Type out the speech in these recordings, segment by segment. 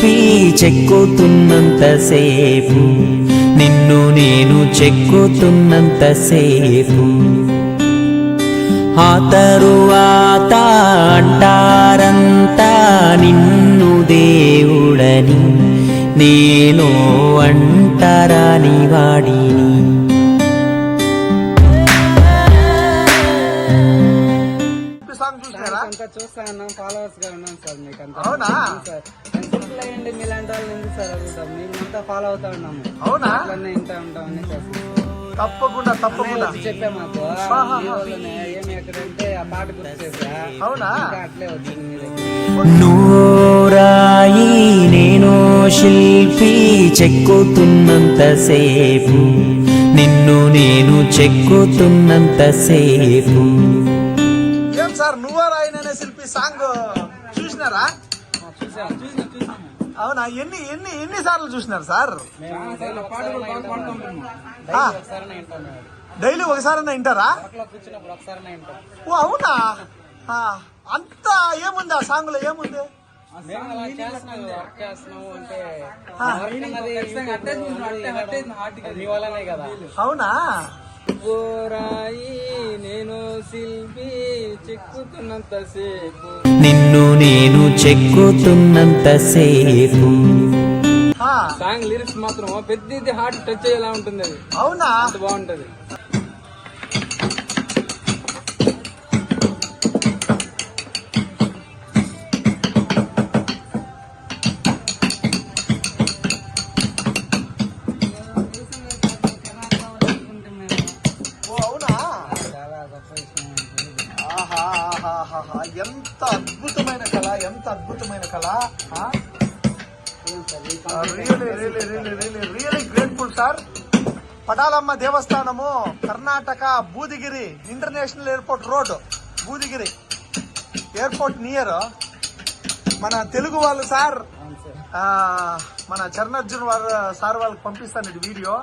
శిల్పి చెక్కుతున్నంతసేపు నిన్ను నేను చెక్కుతున్నంతసేపు ఆ తరువాత అంటారంతా నిన్ను దేవుడని నేను అంటారాని వాడిని. ఈ సాంగ్ చూసినారా అంతా చూస్తా ఉన్నాం ఫాలోవర్స్గా ఉన్నాం సార్ మీకు అంతా అయ్యండి మీలాంటి వాళ్ళు ఎందుకు సార్ అడుగుతాం? మేమంతా ఫాలో అవుతా ఉన్నాము. అవునా? అట్లనే ఇంటా ఉంటాం అని తప్పకుండా తప్పకుండా. చెప్పా మాకు. ఏమి ఎక్కడంటే ఆ పాట అవునా? అట్లే వచ్చింది మీ నూరాయి నేను శిల్పి చెక్కుతున్నంతసేపు నిన్ను నేను చెక్కుతున్నంతసేపు ఏం సార్ నువ్వా రాయననే శిల్పి సాంగ్ చూసినారా? చూసాం చూసినా. అవునా. ఎన్ని ఎన్ని ఎన్ని సార్లు చూసినారు సార్? డైలీ ఒకసారైనా వింటారా? ఓ అవునా? అంత ఏముంది ఆ సాంగ్లో ఏముంది అవునా? గోరాయి నేను శిల్పి చిక్కుతున్నంత సేపు. నిన్ను నేను చెక్కుతున్నంతసేపు ఆ, సాంగ్ లిరిక్స్ మాత్రం పెద్దది హార్ట్ టచ్ అయ్యేలా ఉంటుంది అది. అవునా? బాగుంటది. ఎంత అద్భుతమైన కళ ఎంత అద్భుతమైన కళ really really really really really grateful sir Patalamma దేవస్థానము Karnataka Budigiri international airport road Budigiri. Airport near. మన తెలుగు వాళ్ళు సార్. మన చరణర్జున్ వారు సార్ వాళ్ళకి పంపిస్తాను ఇది వీడియో.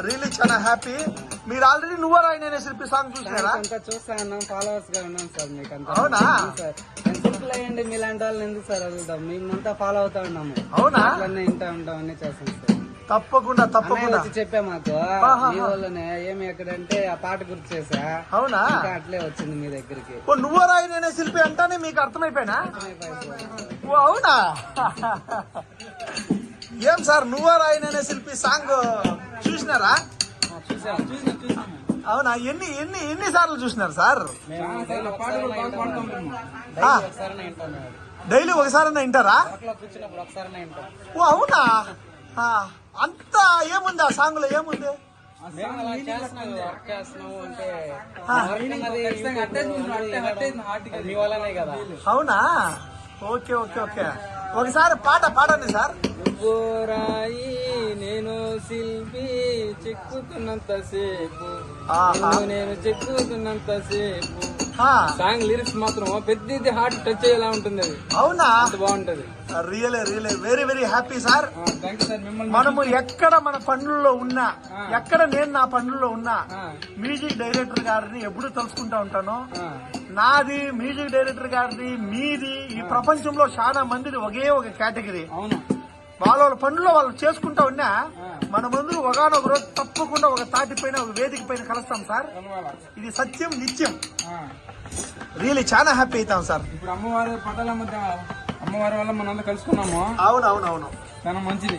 రియలీ చాలా హ్యాపీ. మీరు ఆల్రెడీ నువ్వరా ఆయన శిల్పి సాంగ్ చూసినారా? అంతా చూస్తా ఉన్నాం ఫాలోవర్స్గా ఉన్నాం సార్ మీకు అంతా అవునా? సార్? సింపుల్ అయ్యండి మీలాంటి వాళ్ళని ఎందుకు సార్ అడుగుతాం? మేమంతా ఫాలో అవుతా ఉన్నాము అవునా? అట్లనే ఇంటా ఉంటాం అన్ని చేస్తాం సార్. తప్పకుండా తప్పకుండా. వచ్చి చెప్పా మాకు. మీ వాళ్ళనే ఏమి ఎక్కడంటే ఆ పాట గుర్తు చేసా అవునా? అట్లే వచ్చింది మీ దగ్గరికి. ఓ నువ్వు రాయన శిల్పి అంటానే మీకు అర్థమైపోయినా? అవునా? ఏం సార్ నువ్వు రాయన శిల్పి సాంగ్ చూసినారా? అవునా? ఎన్ని ఎన్ని ఎన్ని సార్లు చూసినారు సార్? డైలీ ఒకసారైనా వింటారా? ఒకసారి వింటాం. ఓ అవునా? ఆ, అంత ఏముంది ఆ సాంగ్లో ఏముంది అవునా? Okay okay okay. ఒకసారి పాట పాడండి సార్. గోరాయి నేను శిల్పి చిక్కుతున్నంత సేపు. నేను చిక్కుతున్నంత సేపు. సాంగ్ లిరిక్స్ మాత్రం పెద్దది హార్ట్ టచ్ అయ్యేలా ఉంటుంది అది. అవునా? బాగుంటది. Really really very very happy sir మనము ఎక్కడ మన పనుల్లో ఉన్నా ఎక్కడ నేను నా పనుల్లో ఉన్నా మ్యూజిక్ డైరెక్టర్ గారిని ఎప్పుడు తలుచుకుంటా ఉంటాను నాది మ్యూజిక్ డైరెక్టర్ గారిది మీది ఈ ప్రపంచంలో చాలా మందిది ఒకే ఒక కేటగిరీ అవును. వాళ్ళ వాళ్ళ పనుల్లో వాళ్ళు చేసుకుంటా ఉన్నా మన ముందు ఒకనొక రోజు తప్పకుండా ఒక తాటి పైన ఒక వేదిక పైన కలుస్తాం సార్. ఇది సత్యం నిత్యం. రియలీ చాలా హ్యాపీ అవుతాం సార్. ఇప్పుడు అమ్మవారి పటాల మధ్య అమ్మవారి వల్ల మనందరం కలుసుకున్నాము. అవునవునవును. చాలా మంచిది.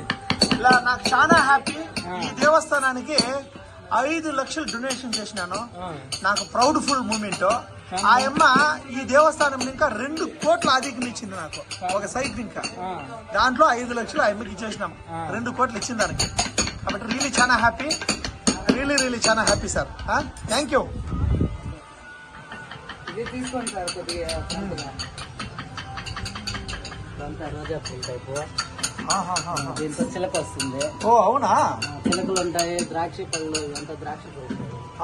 ఇలా నాకు చాలా హ్యాపీ ఈ దేవస్థానానికి ఐదు లక్షలు డొనేషన్ చేసినాను. నాకు ప్రౌడ్ ఫుల్ మూమెంట్ ఆ అమ్మ ఈ దేవస్థానం ఇంకా రెండు కోట్ల ఆధిక్యం ఇచ్చింది నాకు. ఒక సైట్ ఇంకా. ఆ, దాంట్లో ఐదు లక్షలు ఆ అమ్మకి ఇచ్చేసినాం రెండు కోట్లు ఇచ్చింది దానికి కాబట్టి రియలీ చాలా హ్యాపీ రియలీ రియలీ చాలా హ్యాపీ సార్ థ్యాంక్ యూ ఇది తీసుకోండి సార్ కొద్దిగా ఫ్రంట్గా. ఇదంతా రోజా పూల టైపు. దీంతో చిలక వస్తుంది. ఓ అవునా? చిలకలు ఉంటాయి ద్రాక్ష పళ్ళు ఇదంతా ద్రాక్ష పళ్ళు.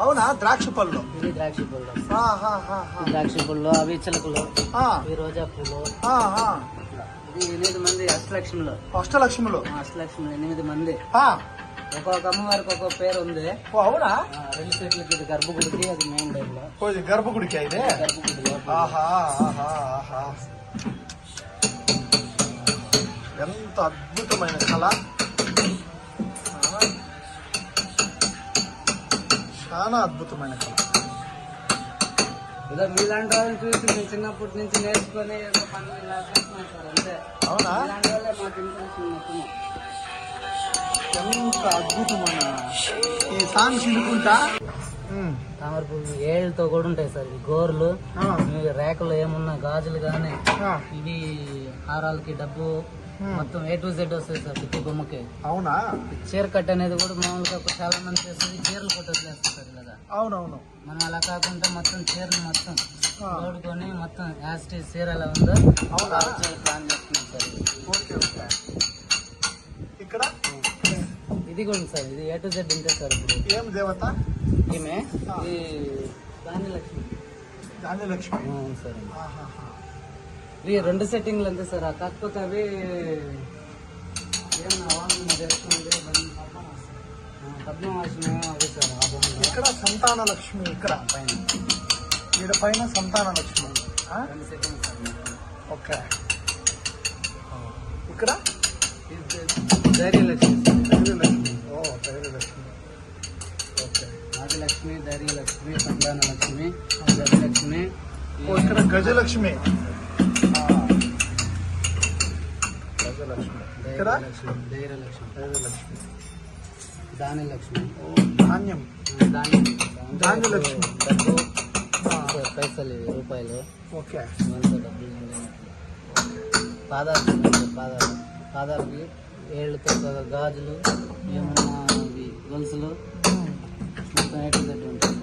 అవునా? ద్రాక్ష పళ్ళు. ఇది ద్రాక్ష పళ్ళు. ఈ ద్రాక్ష పళ్ళు అవి చిలకలు ఇవి రోజా పూలు. ఇది ఎనిమిది మంది అష్టలక్ష్ములు. అష్టలక్ష్ములు. అష్టలక్ష్ములు ఎనిమిది మంది. ఒక్కొక్క అమ్మవారికి ఒక్కొక్క పేరు ఉంది. ఓ అవునా? రెండు సెట్లకి ఇది గర్భగుడికి అది మెయిన్ డైర్లో ఓ, ఇది గర్భగుడికి అయితే ఎంతో అద్భుతమైన కళ. చాలా అద్భుతమైన కళ. ఏదో మీలాంటి వాళ్ళని చూసి మేము చిన్నప్పటి నుంచి నేర్చుకొని ఏదో పనులు ఇలా చేస్తున్నాం సార్ అంతే. అవునా? ఇలాంటి వాళ్ళే మాకు ఇన్స్పిరేషన్ మొత్తం ఎంత అద్భుతమైన ఈ సాంగ్స్ వినుకుంటా ఉమ్, తామర పువ్వు ఏళ్ళతో కూడా ఉంటాయి సార్ ఈ గోర్లు. ఇవి రేకులు ఏమున్నా గాజులు కానీ ఇవి హారాలకి డబ్బు మొత్తం ఏ టు జెడ్ వస్తాయి సార్ ప్రతి బొమ్మకి. అవునా? చీర కట్ అనేది కూడా మామూలుగా చాలా మంది చేస్తుంది చీరలు కొట్టు వదిలేస్తారు కదా. అవునవును. మనం అలా కాకుండా మొత్తం చీరలు మొత్తం ఆ, తోడుకొని మొత్తం యాస్ట్ చీర ఎలా ఉందో అవునా? ప్లాన్ చేస్తున్నాం సార్. Okay okay. ఇక్కడ? ఇది కూడా సార్ ఇది ఏ టు జెడ్ ఉంటే సార్ ఇప్పుడు. ఏం దేవత? ఈమె? ఇది ధాన్యలక్ష్మి ధాన్యలక్ష్మి ఆ, అవును సార్. ఆహాహా. ఇవి రెండు సెట్టింగ్లు అంతే సార్. కాకపోతే అవి ఇక్కడ సంతాన లక్ష్మి ఇక్కడ పైన. ఈడ పైన సంతాన లక్ష్మి. ఓకే. ఇక్కడ? ధైర్యలక్ష్మి ధైర్యలక్ష్మి. ఓ ధైర్యలక్ష్మి. ఓకే. ఆదిలక్ష్మి ధైర్యలక్ష్మి సంతాన లక్ష్మి గజలక్ష్మి ఓ ఇక్కడ గజలక్ష్మి. ఇక్కడ ధైర్యలక్ష్మి. ఓ ధాన్యం. ధాన్యం ధాన్యలక్ష్మి. డబ్బు. పైసలు రూపాయలు. ఓకే. పాదాలు పాదాలు. పాదాలకి ఏళ్ళతో గాజులు ఏమన్నా గొలుసులు. మొత్తం ఏ టు జెడ్ ఉంటాయి.